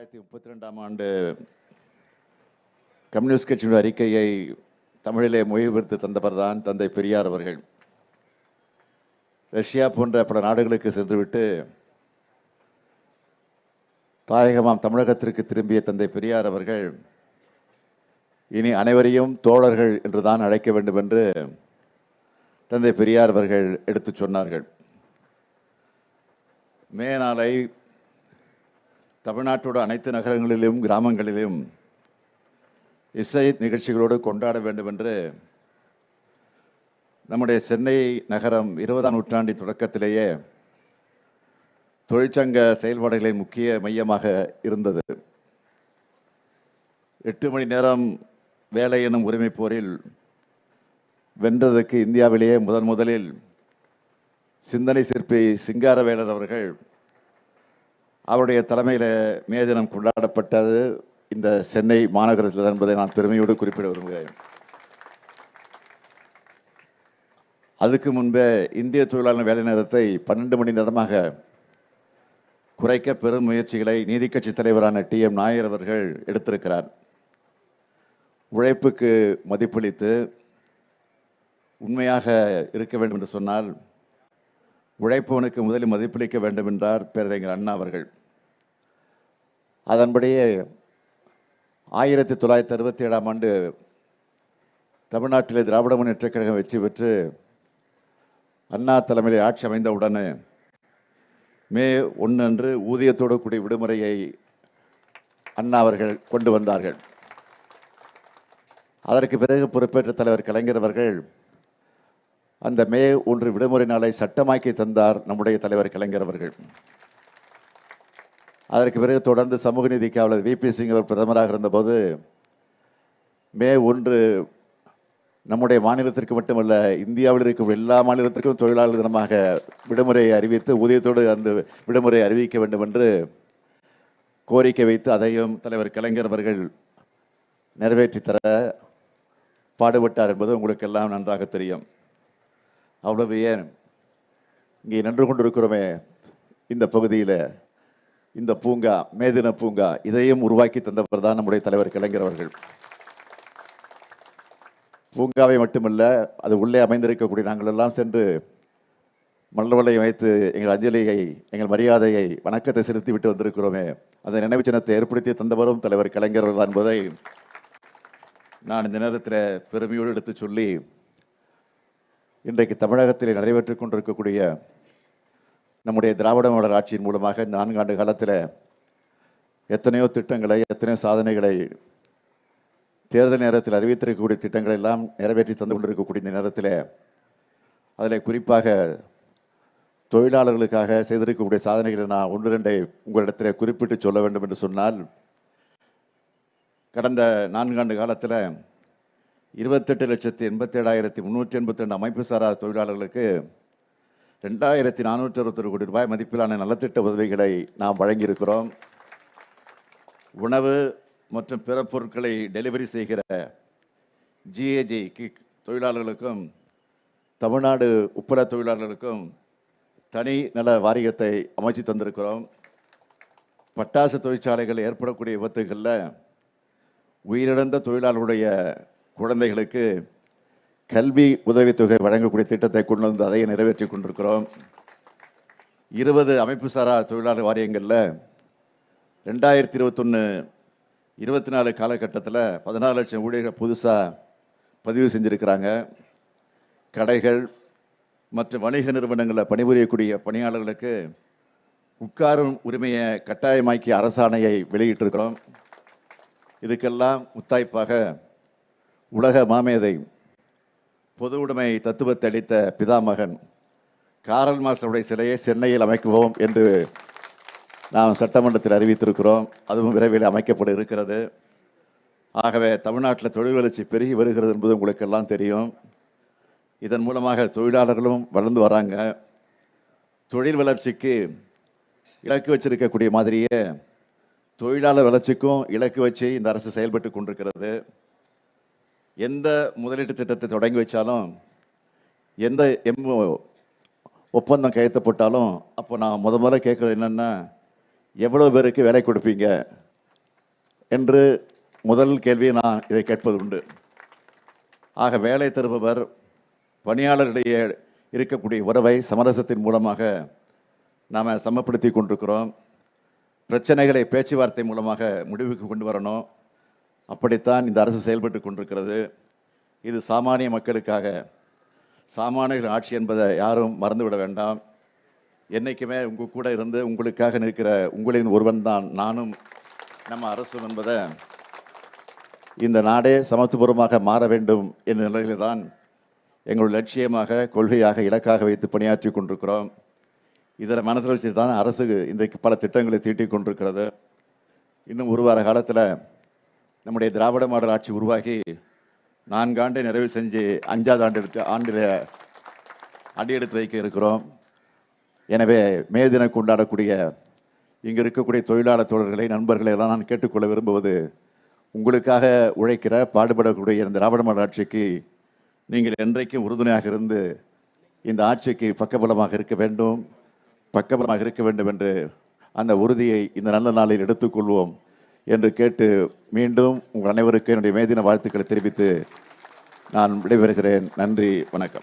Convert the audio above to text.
தொள்ளாயிரத்தி முப்பத்தி ரெண்டாம் ஆண்டு கம்யூனிஸ்ட் கட்சியினுடைய அறிக்கையை தமிழிலே மொழிபெயர்த்து தந்தவர்தான் தந்தை பெரியார் அவர்கள் ரஷ்யா போன்ற பல நாடுகளுக்கு சென்றுவிட்டு தாயகமாம் தமிழகத்திற்கு திரும்பிய தந்தை பெரியார் அவர்கள் இனி அனைவரையும் தோழர்கள் என்று தான் அழைக்க வேண்டும் என்று தந்தை பெரியார் அவர்கள் எடுத்துச் சொன்னார்கள். மே நாளை தமிழ்நாட்டோட அனைத்து நகரங்களிலும் கிராமங்களிலும் இசை நிகழ்ச்சிகளோடு கொண்டாட வேண்டும் என்று நம்முடைய சென்னை நகரம் இருபதாம் நூற்றாண்டின் தொடக்கத்திலேயே தொழிற்சங்க செயல்பாடுகளின் முக்கிய மையமாக இருந்தது. எட்டு மணி நேரம் வேலை எனும் உரிமை போரில் வென்றதற்கு இந்தியாவிலேயே முதன் முதலில் சிந்தனை சிற்பி சிங்காரவேலர் அவர்கள் அவருடைய தலைமையில் மே தினம் கொண்டாடப்பட்டது இந்த சென்னை மாநகரத்தில் என்பதை நான் பெருமையோடு குறிப்பிட விரும்புகிறேன். அதுக்கு முன்பே இந்திய தொழிலாளர் வேலை நேரத்தை பன்னெண்டு மணி நேரமாக குறைக்க பெரும் முயற்சிகளை நீதிக்கட்சி தலைவரான டி எம் நாயர் அவர்கள் எடுத்திருக்கிறார். உழைப்புக்கு மதிப்பளித்து உண்மையாக இருக்க வேண்டும் என்று சொன்னால் உழைப்பவனுக்கு முதலில் மதிப்பளிக்க வேண்டும் என்றார் பேரறிஞர் அண்ணா அவர்கள். அதன்படியே ஆயிரத்தி தொள்ளாயிரத்தி அறுபத்தி ஏழாம் ஆண்டு தமிழ்நாட்டில் திராவிட முன்னேற்றக் கழகம் வெற்றி பெற்று அண்ணா தலைமையில் ஆட்சி அமைந்தவுடனே மே ஒன்று அன்று ஊதியத்தோடு கூடிய விடுமுறையை அண்ணா அவர்கள் கொண்டு வந்தார்கள். அதற்கு பிறகு பொறுப்பேற்ற தலைவர் கலைஞர் அவர்கள் அந்த மே ஒன்று விடுமுறை நாளை சட்டமாக்கி தந்தார் நம்முடைய தலைவர் கலைஞர் அவர்கள். அதற்கு பிறகு தொடர்ந்து சமூக நீதி காவலர் வி பி சிங் அவர் பிரதமராக இருந்தபோது மே ஒன்று நம்முடைய மாநிலத்திற்கு மட்டுமல்ல இந்தியாவில் இருக்கும் எல்லா மாநிலத்திற்கும் தொழிலாளர் தினமாக விடுமுறையை அறிவித்து ஊதியத்தோடு அந்த விடுமுறையை அறிவிக்க வேண்டும் என்று கோரிக்கை வைத்து அதையும் தலைவர் கலைஞர் அவர்கள் நிறைவேற்றி தர பாடுபட்டார் என்பது உங்களுக்கு எல்லாம் நன்றாக தெரியும். அவ்வளவு ஏன்? இங்கே நின்று கொண்டிருக்கிறோமே இந்த பகுதியில். இந்த பூங்கா மேதின பூங்கா இதையும் உருவாக்கி தந்தவர் தான் நம்முடைய தலைவர் கலைஞர் அவர்கள். பூங்காவை மட்டுமல்ல அது உள்ளே அமைந்திருக்கக்கூடிய நாங்கள் எல்லாம் சென்று மல்லவலை வைத்து எங்கள் அஞ்சலியை எங்கள் மரியாதையை வணக்கத்தை செலுத்தி விட்டு வந்திருக்கிறோமே. அந்த நினைவு சின்னத்தை ஏற்படுத்தி தந்தவரும் தலைவர் கலைஞர் தான் என்பதை நான் இந்த நேரத்தில் பெருமையோடு எடுத்து சொல்லி இன்றைக்கு தமிழகத்தில் நடைபெற்று கொண்டிருக்கக்கூடிய நம்முடைய திராவிட மாடல் ஆட்சியின் மூலமாக இந்த நான்காண்டு காலத்தில் எத்தனையோ திட்டங்களை எத்தனையோ சாதனைகளை தேர்தல் நேரத்தில் அறிவித்திருக்கக்கூடிய திட்டங்களை எல்லாம் நிறைவேற்றி தந்து கொண்டிருக்கக்கூடிய இந்த நேரத்தில் அதில் குறிப்பாக தொழிலாளர்களுக்காக செய்திருக்கக்கூடிய சாதனைகளை நான் ஒன்று ரெண்டை உங்களிடத்தில் குறிப்பிட்டு சொல்ல வேண்டும் என்று சொன்னால் கடந்த நான்காண்டு காலத்தில் இருபத்தெட்டு லட்சத்தி எண்பத்தேழாயிரத்தி முந்நூற்றி எண்பத்தி ரெண்டு அமைப்பு சாரா தொழிலாளர்களுக்கு ரெண்டாயிரத்தி நானூற்றி அறுபத்தொரு கோடி ரூபாய் மதிப்பிலான நலத்திட்ட உதவிகளை நாம் வழங்கியிருக்கிறோம். உணவு மற்றும் பிற பொருட்களை டெலிவரி செய்கிற ஜிஏஜி கிக் தொழிலாளர்களுக்கும் தமிழ்நாடு உப்பள தொழிலாளர்களுக்கும் தனி நல வாரியத்தை அமைச்சு தந்திருக்கிறோம். பட்டாசு தொழிற்சாலைகள் ஏற்படக்கூடிய விபத்துகளில் உயிரிழந்த தொழிலாளர்களுடைய குழந்தைகளுக்கு கல்வி உதவித்தொகை வழங்கக்கூடிய திட்டத்தை கொண்டு வந்து அதையே நிறைவேற்றி கொண்டிருக்கிறோம். இருபது அமைப்பு சாரா தொழிலாளர் வாரியங்களில் ரெண்டாயிரத்தி இருபத்தொன்று இருபத்தி நாலு காலகட்டத்தில் பதினாலு லட்சம் ஊழியர்கள் புதுசாக பதிவு செஞ்சுருக்கிறாங்க. கடைகள் மற்றும் வணிக நிறுவனங்களில் பணிபுரியக்கூடிய பணியாளர்களுக்கு உட்காரும் உரிமையை கட்டாயமாக்கி அரசாணையை வெளியிட்டிருக்கிறோம். இதுக்கெல்லாம் முத்தாய்ப்பாக உலக மாமேதை பொது உடைமை தத்துவத்தை அளித்த பிதாமகன் காரல் மாஸ்டருடைய சிலையை சென்னையில் அமைக்குவோம் என்று நாம் சட்டமன்றத்தில் அறிவித்திருக்கிறோம். அதுவும் விரைவில் அமைக்கப்பட இருக்கிறது. ஆகவே தமிழ்நாட்டில் தொழில் வளர்ச்சி பெருகி வருகிறது என்பது உங்களுக்கு எல்லாம் தெரியும். இதன் மூலமாக தொழிலாளர்களும் வளர்ந்து வராங்க. தொழில் வளர்ச்சிக்கு இலக்கு வச்சிருக்கக்கூடிய மாதிரியே தொழிலாளர் வளர்ச்சிக்கும் இலக்கு வச்சு இந்த அரசு செயல்பட்டு கொண்டிருக்கிறது. எந்த முதலீட்டு திட்டத்தை தொடங்கி வச்சாலும் எந்த எம் ஒப்பந்தம் கையெழுத்து போட்டாலும் அப்போ நான் முத முதல்ல கேட்குறது என்னென்னா எவ்வளோ பேருக்கு வேலை கொடுப்பீங்க? என்று முதல் கேள்வியை நான் இதை கேட்பது உண்டு. ஆக வேலை தருபவர் பணியாளரிடையே இருக்கக்கூடிய உறவை சமரசத்தின் மூலமாக நாம் சமப்படுத்தி கொண்டிருக்கிறோம். பிரச்சனைகளை பேச்சுவார்த்தை மூலமாக முடிவுக்கு கொண்டு வரணும். அப்படித்தான் இந்த அரசு செயல்பட்டு கொண்டிருக்கிறது. இது சாமானிய மக்களுக்காக. சாமானியர்கள் ஆட்சி என்பதை யாரும் மறந்துவிட வேண்டாம். என்னைக்குமே உங்கள் கூட இருந்து உங்களுக்காக நிற்கிற உங்களின் ஒருவன் தான் நானும் நம்ம அரசும் என்பதை இந்த நாடே சமத்துவபூர்வமாக மாற வேண்டும் என்ற நிலையில் தான் எங்களுடைய லட்சியமாக கொள்கையாக இலக்காக வைத்து பணியாற்றி கொண்டிருக்கிறோம். இதில் மனதில் வச்சு தான் அரசு இன்றைக்கு பல திட்டங்களை தீட்டிக் கொண்டிருக்கிறது. இன்னும் ஒரு வார காலத்தில் நம்முடைய திராவிட மாடல் ஆட்சி உருவாகி நான்காண்டை நிறைவு செஞ்சு அஞ்சாவது ஆண்டு எடுத்து ஆண்டில் அடியெடுத்து வைக்க இருக்கிறோம். எனவே மே தினம் கொண்டாடக்கூடிய இங்கே இருக்கக்கூடிய தொழிலாளர் தோழர்களை நண்பர்களை எல்லாம் நான் கேட்டுக்கொள்ள விரும்புவது உங்களுக்காக உழைக்கிற பாடுபடக்கூடிய இந்த திராவிட மாடல் ஆட்சிக்கு நீங்கள் என்றைக்கும் உறுதுணையாக இருந்து இந்த ஆட்சிக்கு பக்கபலமாக இருக்க வேண்டும் பக்கபலமாக இருக்க வேண்டும் என்று அந்த உறுதியை இந்த நல்ல நாளில் எடுத்துக்கொள்வோம். என்று கேட்டு மீண்டும் உங்கள் அனைவருக்கும் என்னுடைய மேதின வாழ்த்துக்களை தெரிவித்து நான் விடைபெறுகிறேன். நன்றி வணக்கம்.